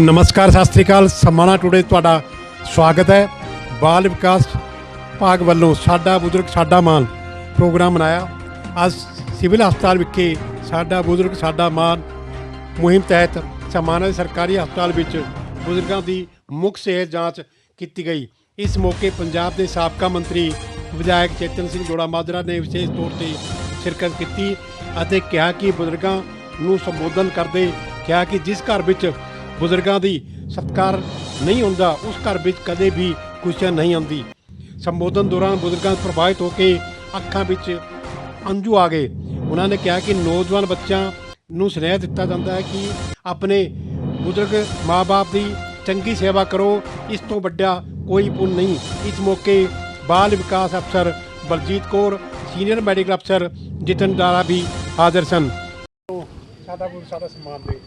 ਨਮਸਕਾਰ, ਸਤਿ ਸ੍ਰੀ ਅਕਾਲ। ਸਮਾਣਾ ਟੂਡੇ ਤੁਹਾਡਾ ਸਵਾਗਤ ਹੈ। ਬਾਲ ਵਿਕਾਸ ਭਾਗ ਵੱਲੋਂ ਸਾਡਾ ਬਜ਼ੁਰਗ, ਸਾਡਾ ਮਾਨ ਪ੍ਰੋਗਰਾਮ ਮਨਾਇਆ। ਅੱਜ ਸਿਵਲ ਹਸਪਤਾਲ ਵਿਖੇ ਸਾਡਾ ਬਜ਼ੁਰਗ, ਸਾਡਾ ਮਾਨ ਮੁਹਿੰਮ ਤਹਿਤ ਸਮਾਣਾ ਦੇ ਸਰਕਾਰੀ ਹਸਪਤਾਲ ਵਿੱਚ ਬਜ਼ੁਰਗਾਂ ਦੀ ਮੁੱਖ ਸਿਹਤ ਜਾਂਚ ਕੀਤੀ ਗਈ। ਇਸ ਮੌਕੇ ਪੰਜਾਬ ਦੇ ਸਾਬਕਾ ਮੰਤਰੀ ਵਿਧਾਇਕ ਚੇਤਨ ਸਿੰਘ ਜੋੜਾ ਮਾਜਰਾ ਨੇ ਵਿਸ਼ੇਸ਼ ਤੌਰ ਤੇ ਸ਼ਿਰਕਤ ਕੀਤੀ ਅਤੇ ਕਿਹਾ ਕਿ ਬਜ਼ੁਰਗਾਂ ਨੂੰ ਸੰਬੋਧਨ ਕਰਦੇ, ਕਿਹਾ ਕਿ ਜਿਸ ਘਰ ਵਿੱਚ ਬਜ਼ੁਰਗਾਂ ਦੀ ਸਤਿਕਾਰ ਨਹੀਂ ਹੁੰਦਾ, ਉਸ ਘਰ ਵਿੱਚ ਕਦੇ ਵੀ ਖੁਸ਼ੀਆਂ ਨਹੀਂ ਆਉਂਦੀ। ਸੰਬੋਧਨ ਦੌਰਾਨ ਬਜ਼ੁਰਗਾਂ ਪ੍ਰਭਾਵਿਤ ਹੋ ਕੇ ਅੱਖਾਂ ਵਿੱਚ ਅੰਜੂ ਆ ਗਏ। ਉਹਨਾਂ ਨੇ ਕਿਹਾ ਕਿ ਨੌਜਵਾਨ ਬੱਚਿਆਂ ਨੂੰ ਸੁਨੇਹਾ ਦਿੱਤਾ ਜਾਂਦਾ ਹੈ ਕਿ ਆਪਣੇ ਬਜ਼ੁਰਗ ਮਾਪੇ ਦੀ ਚੰਗੀ ਸੇਵਾ ਕਰੋ। ਇਸ ਤੋਂ ਵੱਡਾ ਕੋਈ ਪੁੰਨ ਨਹੀਂ। ਇਸ ਮੌਕੇ ਬਾਲ ਵਿਕਾਸ ਅਫਸਰ ਬਲਜੀਤ ਕੌਰ, ਸੀਨੀਅਰ ਮੈਡੀਕਲ ਅਫਸਰ ਜਿਤਨ ਦਾਰਾ ਵੀ ਹਾਜ਼ਰ ਸਨ। ਸਾਡਾ ਸਾਡਾ ਸਨਮਾਨ ਦੇ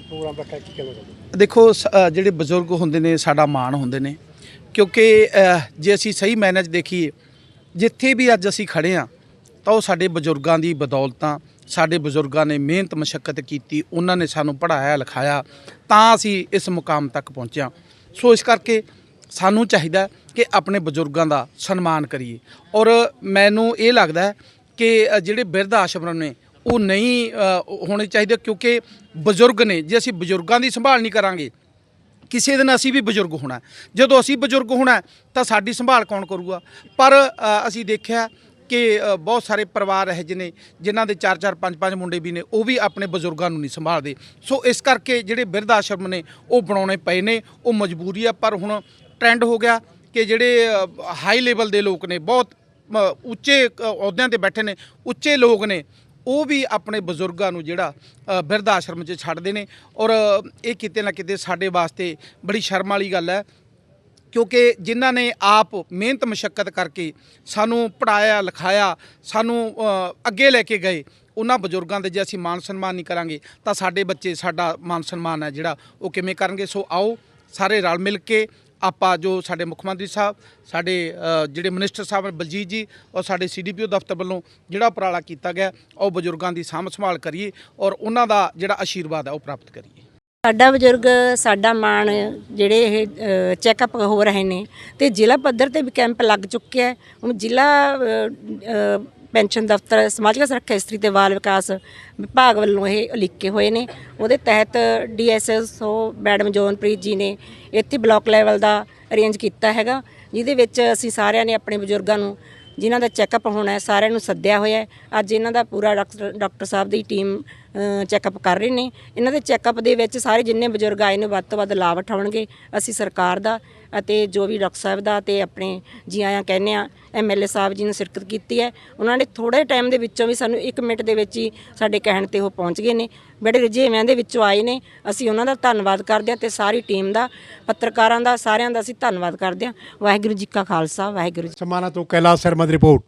ਪ੍ਰੋਗਰਾਮ ਰੱਖਿਆ ਕੀ ਕਹਿੰਦੇ ਦੇਖੋ, ਸ- ਜਿਹੜੇ ਬਜ਼ੁਰਗ ਹੁੰਦੇ ਨੇ, ਸਾਡਾ ਮਾਣ ਹੁੰਦੇ ਨੇ। ਕਿਉਂਕਿ ਜੇ ਅਸੀਂ ਸਹੀ ਮਾਇਨੇ 'ਚ ਦੇਖੀਏ, ਜਿੱਥੇ ਵੀ ਅੱਜ ਅਸੀਂ ਖੜੇ ਆ, ਤਾਂ ਉਹ ਸਾਡੇ ਬਜ਼ੁਰਗਾਂ ਦੀ ਬਦੌਲਤਾਂ, ਸਾਡੇ ਬਜ਼ੁਰਗਾਂ ਨੇ ਮਿਹਨਤ ਮਸ਼ੱਕਤ ਕੀਤੀ, ਉਹਨਾਂ ਨੇ ਸਾਨੂੰ ਪੜ੍ਹਾਇਆ, ਲਿਖਾਇਆ, ਤਾਂ ਅਸੀਂ ਇਸ ਮੁਕਾਮ ਤੱਕ ਪਹੁੰਚਿਆ ਸੋ ਇਸ ਕਰਕੇ ਸਾਨੂੰ ਚਾਹੀਦਾ ਕਿ ਆਪਣੇ ਬਜ਼ੁਰਗਾਂ ਦਾ ਸਨਮਾਨ ਕਰੀਏ। ਔਰ ਮੈਨੂੰ ਇਹ ਲੱਗਦਾ ਕਿ ਜਿਹੜੇ ਬਿਰਧ ਆਸ਼ਰਮ ਨੇ ਉਹ ਨਹੀਂ ਹੋਣੇ ਚਾਹੀਦੇ ਕਿਉਂਕਿ ਬਜ਼ੁਰਗ ਨੇ, ਜੇ ਅਸੀਂ ਬਜ਼ੁਰਗਾਂ ਦੀ ਸੰਭਾਲ ਨਹੀਂ ਕਰਾਂਗੇ, ਕਿਸੇ ਦਿਨ ਅਸੀਂ ਵੀ ਬਜ਼ੁਰਗ ਹੋਣਾ। ਜਦੋਂ ਅਸੀਂ ਬਜ਼ੁਰਗ ਹੋਣਾ, ਤਾਂ ਸਾਡੀ ਸੰਭਾਲ ਕੌਣ ਕਰੂਗਾ? ਪਰ ਅਸੀਂ ਦੇਖਿਆ ਕਿ ਬਹੁਤ ਸਾਰੇ ਪਰਿਵਾਰ ਇਹੋ ਜਿਹੇ ਨੇ, ਜਿਨ੍ਹਾਂ ਦੇ 4-4 5-5 ਮੁੰਡੇ ਵੀ ਨੇ, ਉਹ ਵੀ ਆਪਣੇ ਬਜ਼ੁਰਗਾਂ ਨੂੰ ਨਹੀਂ ਸੰਭਾਲਦੇ। ਸੋ ਇਸ ਕਰਕੇ ਜਿਹੜੇ ਬਿਰਧ ਆਸ਼ਰਮ ਨੇ, ਉਹ ਬਣਾਉਣੇ ਪਏ ਨੇ, ਉਹ ਮਜਬੂਰੀ ਆ, ਪਰ ਹੁਣ ਟ੍ਰੈਂਡ ਹੋ ਗਿਆ ਕਿ ਜਿਹੜੇ ਹਾਈ ਲੈਵਲ ਦੇ ਲੋਕ ਨੇ, ਬਹੁਤ ਉੱਚੇ ਅਹੁਦਿਆਂ ਤੇ ਬੈਠੇ ਨੇ, ਉੱਚੇ ਲੋਕ ਨੇ ਉਹ ਵੀ ਆਪਣੇ ਬਜ਼ੁਰਗਾਂ ਨੂੰ ਜਿਹੜਾ ਬਿਰਧ ਆਸ਼ਰਮ 'ਚ ਛੱਡਦੇ ਨੇ। ਔਰ ਇਹ ਕਿਤੇ ਨਾ ਕਿਤੇ ਸਾਡੇ ਵਾਸਤੇ ਬੜੀ ਸ਼ਰਮ ਵਾਲੀ ਗੱਲ ਹੈ, ਕਿਉਂਕਿ ਜਿਨ੍ਹਾਂ ਨੇ ਆਪ ਮਿਹਨਤ ਮਸ਼ੱਕਤ ਕਰਕੇ ਸਾਨੂੰ ਪੜਾਇਆ ਲਿਖਾਇਆ, ਸਾਨੂੰ ਅੱਗੇ ਲੈ ਕੇ ਗਏ, ਉਹਨਾਂ ਬਜ਼ੁਰਗਾਂ ਦੇ ਜੇ ਅਸੀਂ ਮਾਨ ਸਨਮਾਨ ਨਹੀਂ ਕਰਾਂਗੇ, ਤਾਂ ਸਾਡੇ ਬੱਚੇ ਸਾਡਾ ਮਾਨ ਸਨਮਾਨ ਹੈ ਜਿਹੜਾ, ਉਹ ਕਿਵੇਂ ਕਰਨਗੇ? ਸੋ ਆਓ ਸਾਰੇ ਰਲ ਮਿਲ ਕੇ ਆਪਾਂ ਜੋ ਸਾਡੇ ਮੁੱਖ ਮੰਤਰੀ ਸਾਹਿਬ, ਸਾਡੇ ਜਿਹੜੇ ਮਿਨਿਸਟਰ ਸਾਹਿਬ ਬਲਜੀਤ ਜੀ ਔਰ ਸਾਡੇ ਸੀਡੀਪੀਓ ਦਫ਼ਤਰ ਵੱਲੋਂ ਜਿਹੜਾ ਉਪਰਾਲਾ ਕੀਤਾ ਗਿਆ, ਉਹ ਬਜ਼ੁਰਗਾਂ ਦੀ ਸਾਂਭ ਸੰਭਾਲ ਕਰੀਏ ਔਰ ਉਹਨਾਂ ਦਾ ਜਿਹੜਾ ਆਸ਼ੀਰਵਾਦ ਹੈ ਉਹ ਪ੍ਰਾਪਤ ਕਰੀਏ। ਸਾਡਾ ਬਜ਼ੁਰਗ, ਸਾਡਾ ਮਾਣ, ਜਿਹੜੇ ਇਹ ਚੈੱਕਅਪ ਹੋ ਰਹੇ ਨੇ ਤੇ ਜ਼ਿਲ੍ਹਾ ਪੱਧਰ ਤੇ ਵੀ ਕੈਂਪ ਲੱਗ ਚੁੱਕਿਆ ਹੁਣ ਜ਼ਿਲ੍ਹਾ ਪੈਨਸ਼ਨ ਦਫ਼ਤਰ, ਸਮਾਜਿਕ ਸੁਰੱਖਿਆ ਇਸਤਰੀ ਤੇ ਬਾਲ ਵਿਕਾਸ ਵਿਭਾਗ ਵੱਲੋਂ ਇਹ ਉਲੀਕੇ ਹੋਏ ਨੇ। ਉਹਦੇ ਤਹਿਤ ਡੀਐਸਐਸਓ ਮੈਡਮ ਜੋਨਪ੍ਰੀਤ ਜੀ ਨੇ ਇੱਥੇ ਬਲਾਕ ਲੈਵਲ ਦਾ ਅਰੇਂਜ ਕੀਤਾ ਹੈਗਾ, ਜਿਹਦੇ ਵਿੱਚ ਅਸੀਂ ਸਾਰਿਆਂ ਨੇ ਆਪਣੇ ਬਜ਼ੁਰਗਾਂ ਨੂੰ, ਜਿਨ੍ਹਾਂ ਦਾ ਚੈੱਕਅਪ ਹੋਣਾ ਹੈ, ਸਾਰਿਆਂ ਨੂੰ ਸੱਦਿਆ ਹੋਇਆ ਹੈ। ਅੱਜ ਇਹਨਾਂ ਦਾ ਪੂਰਾ ਡਾਕਟਰ ਡਾਕਟਰ ਸਾਹਿਬ ਦੀ ਟੀਮ ਚੈੱਕਅਪ ਕਰ ਰਹੇ ਨੇ। ਇਹਨਾਂ ਦੇ ਚੈੱਕਅਪ ਦੇ ਵਿੱਚ ਸਾਰੇ ਜਿੰਨੇ ਬਜ਼ੁਰਗ ਆਏ ਨੇ, ਵੱਧ ਤੋਂ ਵੱਧ ਲਾਭ ਉਠਾਉਣਗੇ। ਅਸੀਂ ਸਰਕਾਰ ਦਾ ਅਤੇ ਜੋ ਵੀ ਡਾਕਟਰ ਸਾਹਿਬ ਦਾ ਤੇ ਆਪਣੇ ਜੀ ਆਇਆਂ ਕਹਿੰਦੇ ਆ ਐਮਐਲਏ ਸਾਹਿਬ ਜੀ ਨੇ ਸ਼ਿਰਕਤ ਕੀਤੀ ਹੈ। ਉਹਨਾਂ ਨੇ ਥੋੜੇ ਟਾਈਮ ਦੇ ਵਿੱਚੋਂ ਵੀ ਸਾਨੂੰ 1 ਮਿੰਟ ਦੇ ਵਿੱਚ ਹੀ ਸਾਡੇ ਕਹਿਣ ਤੇ ਉਹ ਪਹੁੰਚ ਗਏ ਨੇ। ਬੜੇ ਰੁਝੇਵਿਆਂ ਦੇ ਵਿੱਚੋਂ ਆਏ ਨੇ। ਅਸੀਂ ਉਹਨਾਂ ਦਾ ਧੰਨਵਾਦ ਕਰਦੇ ਹਾਂ ਤੇ ਸਾਰੀ ਟੀਮ ਦਾ, ਪੱਤਰਕਾਰਾਂ ਦਾ, ਸਾਰਿਆਂ ਦਾ ਅਸੀਂ ਧੰਨਵਾਦ ਕਰਦੇ ਹਾਂ। ਵਾਹਿਗੁਰੂ ਜੀ ਕਾ ਖਾਲਸਾ, ਵਾਹਿਗੁਰੂ ਜੀ ਸਮਾਣਾ ਤੋਂ ਕੈਲਾਸ਼ ਸ਼ਰਮਾ ਦੀ ਰਿਪੋਰਟ।